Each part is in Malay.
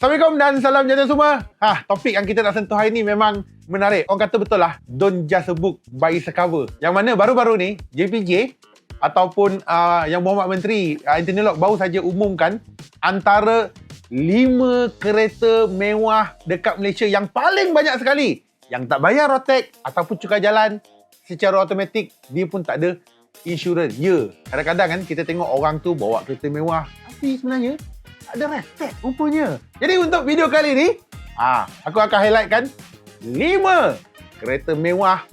Assalamualaikum dan salam jajan semua. Ha, topik yang kita nak sentuh hari ni memang menarik. Orang kata betul lah, don't just a book by its cover. Yang mana baru-baru ni, JPJ ataupun uh, yang Muhammad Menteri uh, Anthony Locke baru saja umumkan antara lima kereta mewah dekat Malaysia yang paling banyak sekali yang tak bayar rotek ataupun cukai jalan secara automatik dia pun tak ada insurans. Ya, kadang-kadang kan kita tengok orang tu bawa kereta mewah tapi sebenarnya ada respect rupanya. Jadi untuk video kali ni, ah, aku akan highlightkan lima kereta mewah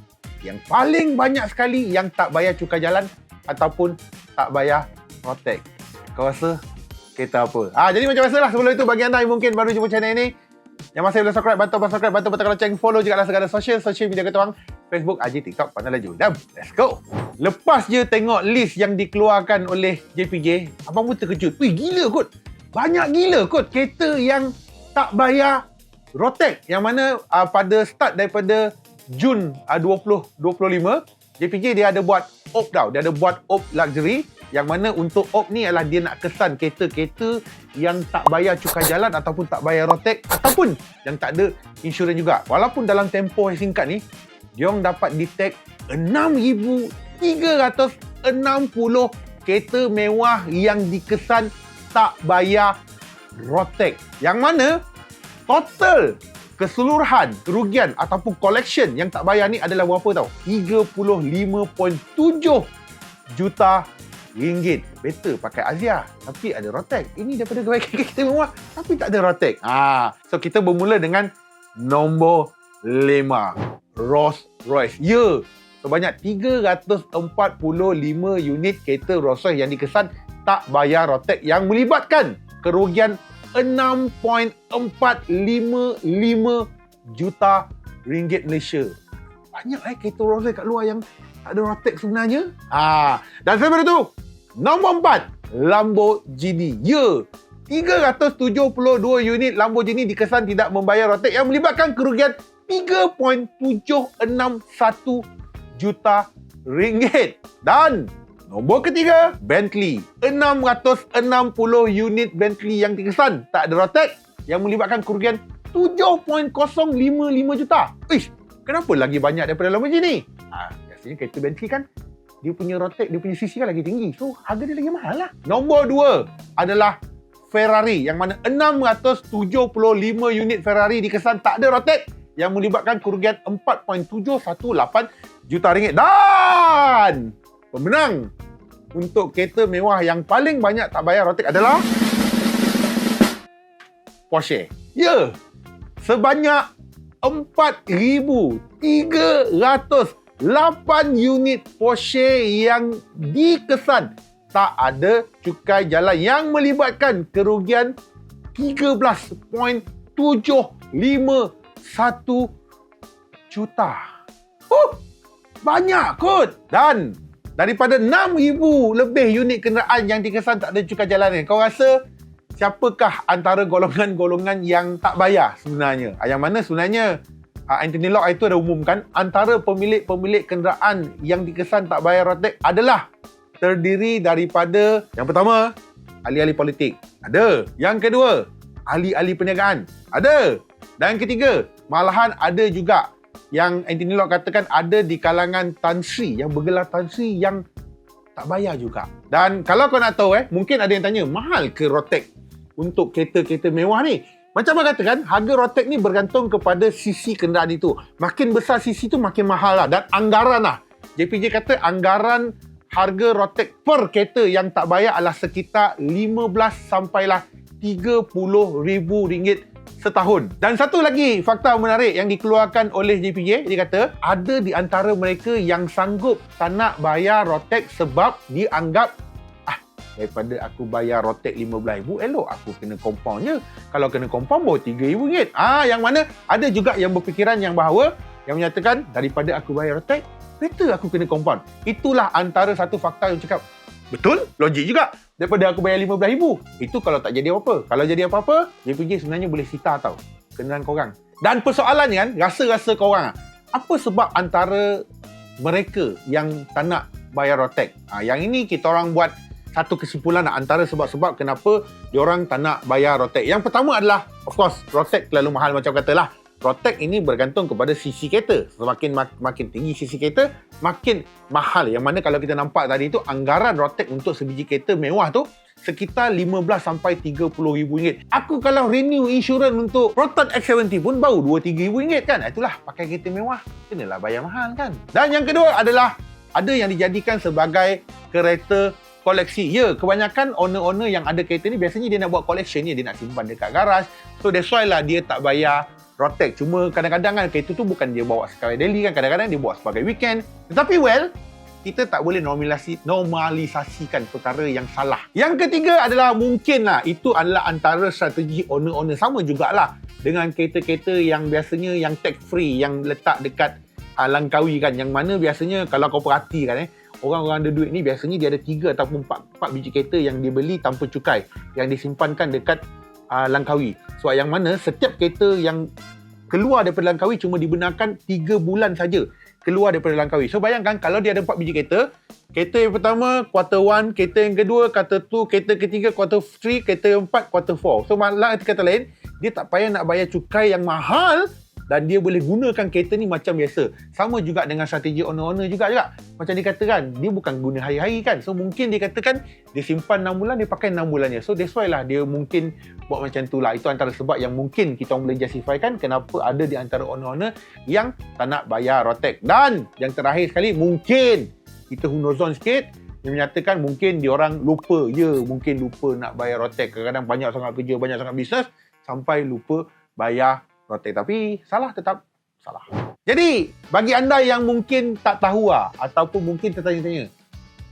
yang paling banyak sekali yang tak bayar cukai jalan ataupun tak bayar rotek. Kau rasa kereta apa? Ah, jadi macam biasalah sebelum itu bagi anda yang mungkin baru jumpa channel ini, yang masih belum subscribe, bantu subscribe, bantu tekan lonceng, follow juga segala social social media kita orang, Facebook, IG, TikTok, Pandai Laju. Dan let's go. Lepas je tengok list yang dikeluarkan oleh JPJ, abang pun terkejut. Wih, gila kot. Banyak gila kot kereta yang tak bayar rotek. Yang mana uh, pada start daripada Jun uh, 2025, JPJ dia ada buat op tau. Dia ada buat op luxury yang mana untuk op ni adalah dia nak kesan kereta-kereta yang tak bayar cukai jalan ataupun tak bayar rotek ataupun yang tak ada insurans juga. Walaupun dalam tempoh yang singkat ni, dia orang dapat detect 6,360 kereta mewah yang dikesan tak bayar rotek. Yang mana total keseluruhan kerugian ataupun collection yang tak bayar ni adalah berapa tau? 35.7 juta ringgit. Better pakai Azia tapi ada rotek. Ini daripada kebaikan kita mewah tapi tak ada rotek. Ah, so kita bermula dengan nombor 5. Rolls Royce. Ya, sebanyak 345 unit kereta Rolls Royce yang dikesan tak bayar rotek yang melibatkan kerugian 6.455 juta ringgit Malaysia. Banyak eh kereta Royce kat luar yang tak ada rotek sebenarnya. Ah, dan sebab itu Nombor 4, Lamborghini. Ya, 372 unit Lamborghini dikesan tidak membayar rotek yang melibatkan kerugian 3.761 juta ringgit. Dan nombor ketiga, Bentley. 660 unit Bentley yang dikesan tak ada rotek yang melibatkan kerugian 7.055 juta. Ish, kenapa lagi banyak daripada Lamborghini? Ah, biasanya kereta Bentley kan dia punya rotek, dia punya sisi kan lagi tinggi. So, harga dia lagi mahal lah. Nombor dua adalah Ferrari yang mana 675 unit Ferrari dikesan tak ada rotek yang melibatkan kerugian 4.718 juta ringgit. Dan pemenang untuk kereta mewah yang paling banyak tak bayar rotek adalah Porsche. Ya, sebanyak 4,300 8 unit Porsche yang dikesan tak ada cukai jalan yang melibatkan kerugian 13.751 juta. Oh, banyak kot. Dan daripada 6,000 lebih unit kenderaan yang dikesan tak ada cukai jalan ni, kau rasa siapakah antara golongan-golongan yang tak bayar sebenarnya? Ah, yang mana sebenarnya uh, Anthony Locke itu ada umumkan antara pemilik-pemilik kenderaan yang dikesan tak bayar rotek adalah terdiri daripada yang pertama ahli-ahli politik ada yang kedua ahli-ahli perniagaan ada dan yang ketiga malahan ada juga yang Anthony Locke katakan ada di kalangan Tan Sri yang bergelar Tan Sri yang tak bayar juga. Dan kalau kau nak tahu eh, mungkin ada yang tanya, mahal ke rotek untuk kereta-kereta mewah ni? Macam mana katakan, harga rotek ni bergantung kepada sisi kenderaan itu. Makin besar sisi tu makin mahal lah. Dan anggaran lah. JPJ kata anggaran harga rotek per kereta yang tak bayar adalah sekitar 15 sampailah 30 ribu ringgit setahun. Dan satu lagi fakta menarik yang dikeluarkan oleh JPJ, dia kata ada di antara mereka yang sanggup tak nak bayar rotek sebab dianggap daripada aku bayar rotek RM15,000 elok aku kena compound je kalau kena compound baru RM3,000 ah yang mana ada juga yang berfikiran yang bahawa yang menyatakan daripada aku bayar rotek better aku kena compound. Itulah antara satu fakta yang cakap betul? Logik juga. Daripada aku bayar RM15,000 itu kalau tak jadi apa-apa. Kalau jadi apa-apa JPJ sebenarnya boleh sita tau kenderaan korang. Dan persoalannya kan rasa-rasa korang apa sebab antara mereka yang tak nak bayar rotek? Ha, yang ini kita orang buat satu kesimpulan lah antara sebab-sebab kenapa diorang tak nak bayar Rotek. Yang pertama adalah, of course, Rotek terlalu mahal macam katalah. Rotek ini bergantung kepada sisi kereta. Semakin mak- makin tinggi sisi kereta, makin mahal. Yang mana kalau kita nampak tadi tu, anggaran Rotek untuk sebiji kereta mewah tu, sekitar 15 sampai 30 ribu ringgit. Aku kalau renew insurans untuk Proton X70 pun baru 2-3 ribu ringgit kan. Itulah pakai kereta mewah. Kenalah bayar mahal kan. Dan yang kedua adalah ada yang dijadikan sebagai kereta koleksi. Ya, kebanyakan owner-owner yang ada kereta ni biasanya dia nak buat collection ni, dia nak simpan dekat garaj. So that's why lah dia tak bayar Rotek. Cuma kadang-kadang kan kereta tu bukan dia bawa sekali daily kan. Kadang-kadang dia bawa sebagai weekend. Tetapi well, kita tak boleh normalisasi, normalisasikan perkara yang salah. Yang ketiga adalah mungkinlah itu adalah antara strategi owner-owner sama jugalah dengan kereta-kereta yang biasanya yang tax free yang letak dekat uh, Langkawi kan yang mana biasanya kalau kau perhatikan eh orang-orang ada duit ni biasanya dia ada tiga ataupun empat, empat biji kereta yang dia beli tanpa cukai yang disimpankan dekat uh, Langkawi. So yang mana setiap kereta yang keluar daripada Langkawi cuma dibenarkan 3 bulan saja keluar daripada Langkawi. So bayangkan kalau dia ada 4 biji kereta, kereta yang pertama quarter 1, kereta yang kedua quarter 2, kereta ketiga quarter 3, kereta yang empat quarter 4. So malah kata lain, dia tak payah nak bayar cukai yang mahal dan dia boleh gunakan kereta ni macam biasa. Sama juga dengan strategi owner-owner juga juga. Macam dia katakan, dia bukan guna hari-hari kan. So mungkin dia katakan dia simpan 6 bulan, dia pakai 6 bulannya. So that's why lah dia mungkin buat macam tu lah. Itu antara sebab yang mungkin kita boleh justifikan kenapa ada di antara owner-owner yang tak nak bayar rotek. Dan yang terakhir sekali, mungkin kita hunozon sikit, dia menyatakan mungkin dia orang lupa. Ya, mungkin lupa nak bayar rotek. Kadang-kadang banyak sangat kerja, banyak sangat bisnes sampai lupa bayar rotek. Tapi salah tetap salah. Jadi, bagi anda yang mungkin tak tahu lah, ataupun mungkin tertanya-tanya,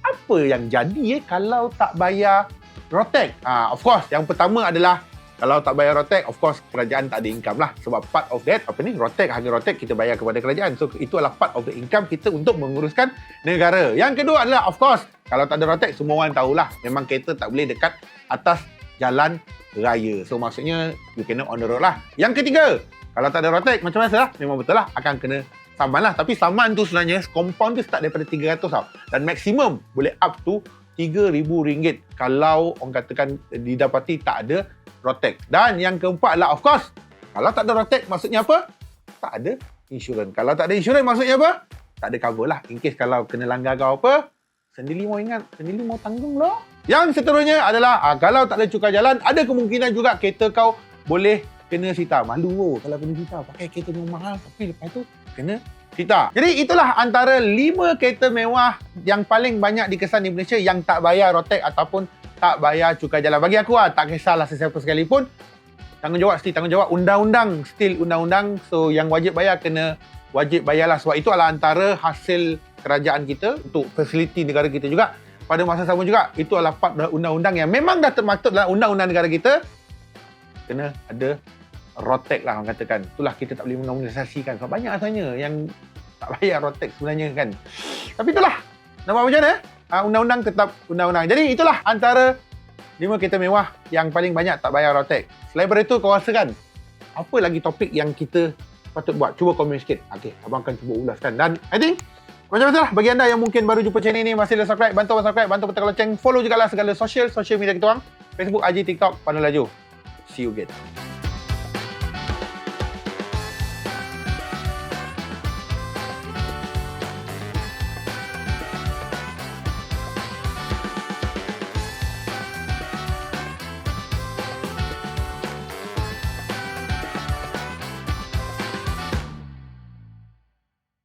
apa yang jadi eh kalau tak bayar rotek? Ah, of course, yang pertama adalah kalau tak bayar rotek, of course kerajaan tak ada income lah. Sebab part of that, apa ni, rotek, harga rotek kita bayar kepada kerajaan. So, itu adalah part of the income kita untuk menguruskan negara. Yang kedua adalah, of course, kalau tak ada rotek, semua orang tahulah. Memang kereta tak boleh dekat atas jalan raya. So, maksudnya, you kena on the road lah. Yang ketiga, kalau tak ada rotek, macam biasa lah. Memang betul lah, akan kena saman lah. Tapi saman tu sebenarnya, compound tu start daripada 300 tau. Dan maksimum boleh up to RM3,000 kalau orang katakan didapati tak ada rotek. Dan yang keempat adalah of course, kalau tak ada rotek maksudnya apa? Tak ada insurans. Kalau tak ada insurans maksudnya apa? Tak ada cover lah. In case kalau kena langgar kau apa, sendiri mau ingat, sendiri mau tanggung loh. Yang seterusnya adalah ah, kalau tak ada cukai jalan, ada kemungkinan juga kereta kau boleh kena sita. Malu oh, kalau kena sita. Pakai kereta yang mahal tapi lepas tu kena sita. Jadi itulah antara lima kereta mewah yang paling banyak dikesan di Malaysia yang tak bayar rotek ataupun tak bayar cukai jalan. Bagi aku lah, tak kisahlah sesiapa sekalipun. Tanggungjawab still tanggungjawab. Undang-undang still undang-undang. So yang wajib bayar kena wajib bayarlah. Sebab itu adalah antara hasil kerajaan kita untuk fasiliti negara kita juga. Pada masa sama juga, itu adalah part undang-undang yang memang dah termaktub dalam undang-undang negara kita. Kena ada rotek lah orang katakan. Itulah kita tak boleh menormalisasikan. Sebab banyak asalnya yang tak bayar rotek sebenarnya kan. Tapi itulah. Nampak macam mana? Uh, undang-undang tetap undang-undang. Jadi itulah antara lima kereta mewah yang paling banyak tak bayar rotek. Selain daripada itu, kau rasa kan? Apa lagi topik yang kita patut buat? Cuba komen sikit. Okay, abang akan cuba ulaskan. Dan I think macam mana lah. Bagi anda yang mungkin baru jumpa channel ini masih dah subscribe bantu subscribe bantu tekan lonceng. Follow juga lah segala social social media kita orang. Facebook IG TikTok Panel Laju. See you again